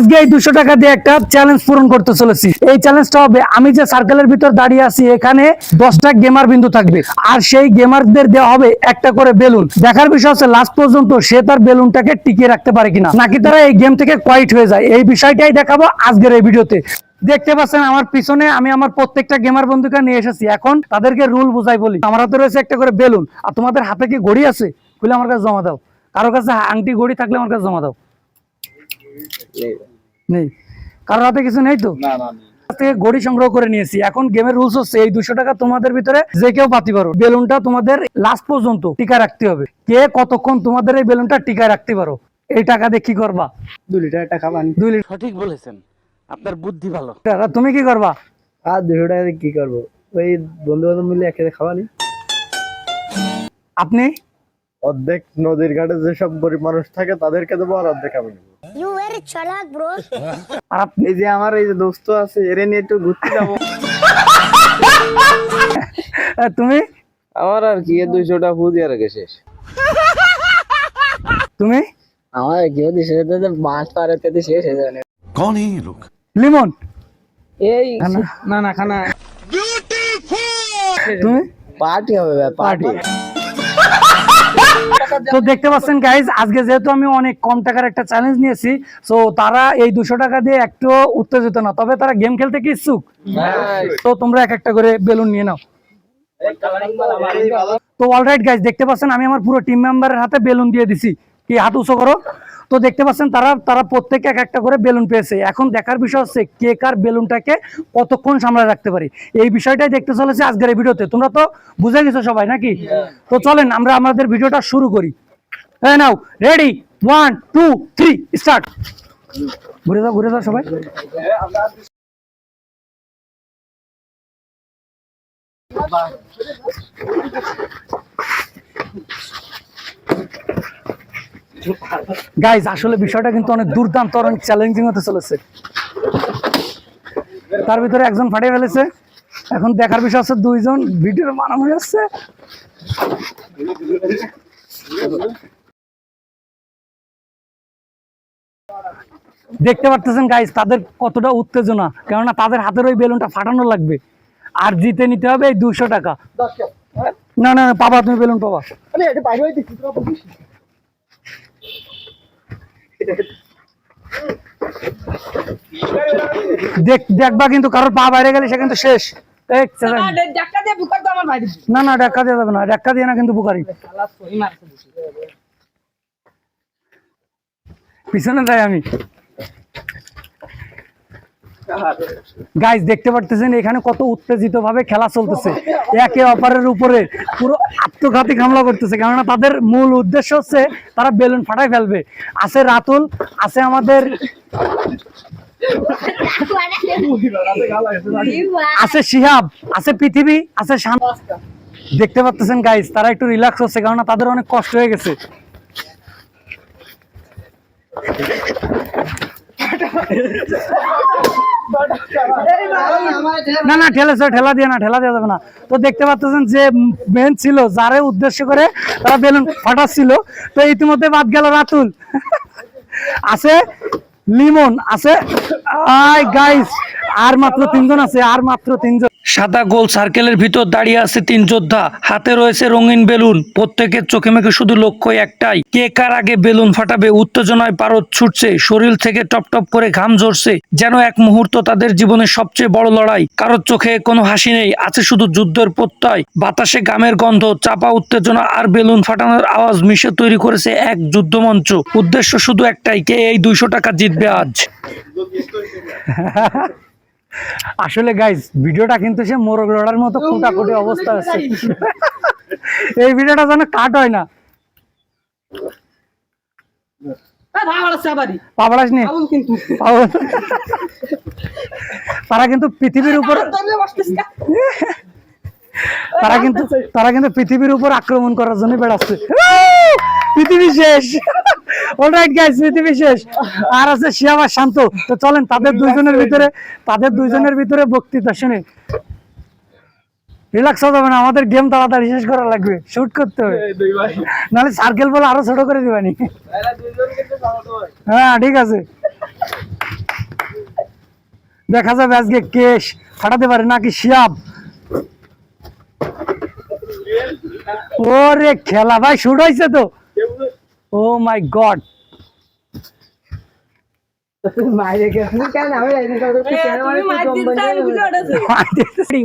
আজকে এই দুশো টাকা দিয়ে একটা চ্যালেঞ্জ পূরণ করতে চলেছি। এই চ্যালেঞ্জটা হবে, আমি যে সার্কেলের ভিতর দাঁড়িয়ে আছি, এখানে দশটা গেমার বিন্দু থাকবে। আর সেই গেমারদের দেওয়া হবে একটা করে বেলুন। দেখার বিষয় হচ্ছে লাস্ট পর্যন্ত সে তার বেলুনটাকে টিকিয়ে রাখতে পারে কিনা। নাকি তারা এই গেম থেকে কোয়াইট হয়ে যায়। এই বিষয়টাই দেখাবো আজকের এই ভিডিওতে। দেখতে পাচ্ছেন, আমার পিছনে আমি আমার প্রত্যেকটা গেমার বন্ধুকে নিয়ে এসেছি। এখন তাদেরকে রুল বুঝাই বলি। আমার হাতে রয়েছে একটা করে বেলুন। আর তোমাদের হাতে কি ঘড়ি আছে? খুলে আমার কাছে জমা দাও। কারও কাছে আংটি, ঘড়ি থাকলে আমার কাছে জমা দাও। নেই। কারোর হাতে কিছু নেই তো? না না থেকে ঘড়ি সংগ্রহ করে নিয়েছি। এখন গেমের রুলস হচ্ছে এই দুশো টাকা তোমাদের ভিতরে যে কেউ পাতি পারো। বেলুনটা তোমাদের লাস্ট পর্যন্ত টিকা রাখতে হবে। কে কতক্ষণ তোমাদের এই বেলুনটা টিকায় রাখতে পারো? এই টাকা দিয়ে কি করবা? দু লিটার টাকা পানি দুই লিটার সঠিক বলেছেন। আপনার বুদ্ধি ভালো। তুমি কি করবা? আর দুশো টাকা দিয়ে কি করব? ওই বন্ধু বান্ধব মিলে একসাথে খাওয়ানি আপনি? অর্ধেক নদীর ঘাটে যেসব গরিব মানুষ থাকে তাদেরকে দেবো আর অর্ধেক আমি নেব। চালাক ব্রো আপনি যে আমার এই যে দোস্ত আছে নিয়ে একটু ঘুরতে তুমি? আমার আর কি দুইশোটা তুমি? আমার মাছ পাড়াতে তো শেষ হয়ে যাবে। কোন এই লোক লিমন? এই না না খানা। বিউটিফুল তুমি? পার্টি হবে পার্টি তো দেখতে পাচ্ছেন গাইজ আজকে যেহেতু আমি অনেক কম টাকার একটা চ্যালেঞ্জ নিয়েছি তো তারা এই দুশো টাকা দিয়ে একটু উত্তেজিত না তবে তারা গেম খেলতে কি ইচ্ছুক? তো তোমরা এক একটা করে বেলুন নিয়ে নাও। তো অলরাইট গাইজ দেখতে পাচ্ছেন আমি আমার পুরো টিম মেম্বারের হাতে বেলুন দিয়ে দিছি। কি হাত উঁচু করো। তো দেখতে পাচ্ছেন তারা তারা প্রত্যেকে এক একটা করে বেলুন পেয়েছে। এখন দেখার বিষয় হচ্ছে কে কার বেলুনটাকে কতক্ষণ সামলায় রাখতে পারি। এই বিষয়টাই দেখতে চলেছে আজকের এই ভিডিওতে। তোমরা তো বুঝে গেছো সবাই নাকি? তো চলেন, আমরা আমাদের ভিডিওটা শুরু করি। হ্যাঁ now ready one two three start ঘুরে যাও ঘুরে যাও সবাই। গাইজ আসলে বিষয়টা কিন্তু অনেক দুর্দান্ত অনেক চ্যালেঞ্জিং হতে চলেছে। তার ভিতরে একজন ফাটিয়ে ফেলেছে। এখন দেখার বিষয় আছে দুইজন ভিডিও বানানো যাচ্ছে। দেখতে পারতেছেন গাইজ তাদের কতটা উত্তেজনা। কেননা তাদের হাতের ওই বেলুনটা ফাটানো লাগবে। আর জিতে নিতে হবে এই দুশো টাকা না না পাবা তুমি বেলুন পাবা। দেখবা কিন্তু কারোর পা বাইরে গেলে সে কিন্তু শেষ। না না ডাক্কা দিয়ে যাবে না। ডাক্কা দিয়ে না কিন্তু বুকারি। পিছনে যাই আমি। গাইজ দেখতে পারতেছেন এখানে কত উত্তেজিত ভাবে খেলা চলতেছে। একে অপরের উপরে পুরো আত্মঘাতিক হামলা করতেছে, কেননা তাদের মূল উদ্দেশ্য হচ্ছে তারা বেলুন ফাটাই ফেলবে। আছে রাতুল, আছে আমাদের আছে শিহাব, আছে পৃথিবী, আছে দেখতে পাচ্ছেন গাইজ তারা একটু রিল্যাক্স হচ্ছে, কেননা তাদের অনেক কষ্ট হয়ে গেছে। না না, ঠেলে ঠেলা দিয়ে না, ঠেলা দেওয়া যাবে না। তো দেখতে পাচ্ছেন যে মেন ছিল, যারে উদ্দেশ্য করে তারা বেলুন ফাটাচ্ছিল। তো ইতিমধ্যে বাদ গেল রাতুল। আছে লিমন, আছে। আই গাইস আর মাত্র তিনজন আছে, আর মাত্র তিনজন। সাদা গোল সার্কেলের ভিতর দাঁড়িয়ে আছে তিন যোদ্ধা। হাতে রয়েছে রঙিন বেলুন। প্রত্যেকের চোখে মুখে শুধু লক্ষ্য একটাই। কে কার আগে বেলুন ফাটাবে, উত্তেজনায় পারদ ছুটছে, শরীর থেকে টপ টপ করে ঘাম ঝরছে, যেন এক মুহূর্ত তাদের জীবনের সবচেয়ে বড় লড়াই। কারোর চোখে কোনো হাসি নেই, আছে শুধু যুদ্ধের প্রত্যয়। বাতাসে গামের গন্ধ, চাপা উত্তেজনা আর বেলুন ফাটানোর আওয়াজ মিশে তৈরি করেছে এক যুদ্ধমঞ্চ। উদ্দেশ্য শুধু একটাই, কে এই দুইশো টাকা জিতবে আজ? আসলে গাইজ ভিডিওটা কিন্তু সে মোরগ লড়ার মতো কোটাকুটি অবস্থা আছে। এই ভিডিওটা যেন কাট হয় না। তারা কিন্তু পৃথিবীর উপর তারা কিন্তু তারা কিন্তু পৃথিবীর উপর আক্রমণ করার জন্য বেড়াচ্ছে। পৃথিবী শেষ। অলরাইট গাইস পৃথিবী শেষ আর আছে শিয়াবার শান্ত। তো চলেন তাদের দুইজনের ভিতরে তাদের দুইজনের ভিতরে বক্তৃতা শুনে। রিল্যাক্স হতে হবে না আমাদের গেম তাড়াতাড়ি শেষ করা লাগবে। শুট করতে হবে। নাহলে সার্কেল বলে আরও ছোট করে দিবানি হ্যাঁ ঠিক আছে। দেখা যাবে আজকে কেশ ফাটাতে পারে নাকি শিয়াব। ওরে খেলা ভাই শুট হয়েছে তো। ও my god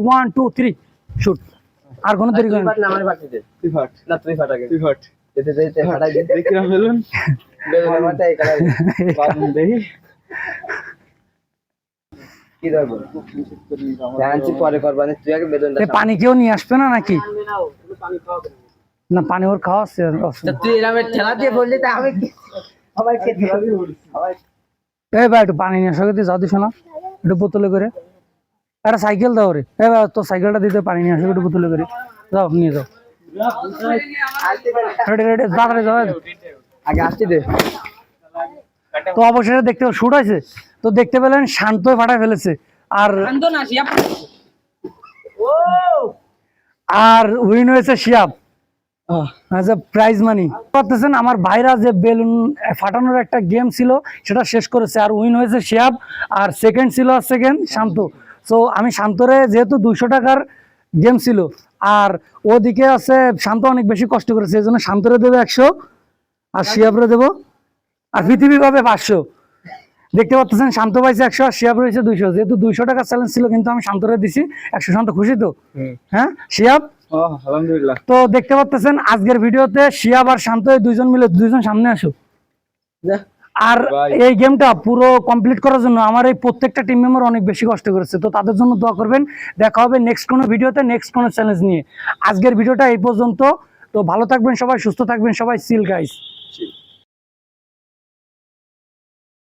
one two three shoot আর কোনো দেরি করেন তুই ফাট। না তুই ফাটা গে তুই ফাট। যেতে যেতে ফাটা দে দেখিরা ফেলুন। বেলুন আমারটা এই কালার দেখি। কি ধরবো জানছি পরে করবানি তুই আগে বেলুনটা পানি কেউ নিয়ে আসবে না নাকি? না পানি ওর খাওয়া তুই এরকম ঠেলা দিয়ে বললি তা আমি এই ভাই একটু পানি নিয়ে আসো যাও দিছো না একটু বোতলে করে। একটা সাইকেল দাও রে। এই ভাই তো সাইকেলটা দিতে পানি নিয়ে আসো একটু বোতলে করে। যাও নিয়ে যাও। রেডি রেডি তাড়াতাড়ি যাও আগে আসতে দে। তো অবশেষে দেখতে শুট হয়েছে। তো দেখতে পেলেন শান্ত ফাটা ফেলেছে। আর আর উইন হয়েছে Shiyab. As a prize money করতেছেন আমার ভাইরা যে বেলুন ফাটানোর একটা গেম ছিল সেটা শেষ করেছে। আর উইন হয়েছে শিয়াব আর সেকেন্ড ছিল সেকেন্ড শান্ত। সো আমি শান্তরে যেহেতু দুইশো টাকার গেম ছিল আর ওদিকে আছে শান্ত অনেক বেশি কষ্ট করেছে এই জন্য শান্তরে দেবে একশো আর শিয়াবরে দেবো আর পৃথিবী পাবে পাঁচশো। দেখতে পাচ্ছেন শান্ত পাইছে একশো আর শিয়াব রয়েছে দুইশো। যেহেতু দুইশো টাকার চ্যালেঞ্জ ছিল কিন্তু আমি শান্তরে দিছি একশো। শান্ত খুশি তো? হ্যাঁ? শিয়াব? আলহামদুলিল্লাহ। তো দেখতে পাচ্ছেন আজকের ভিডিওতে শিয়াব আর শান্ত এই দুইজন মিলে দুইজন সামনে আসো আর এই গেমটা পুরো কমপ্লিট করার জন্য আমার এই প্রত্যেকটা টিম মেম্বার অনেক বেশি কষ্ট করেছে। তো তাদের জন্য দোয়া করবেন দেখা হবে নেক্সট কোনো ভিডিওতে নেক্সট কোনো চ্যালেঞ্জ নিয়ে। আজকের ভিডিওটা এই পর্যন্ত। তো ভালো থাকবেন সবাই সুস্থ থাকবেন সবাই। Seal guys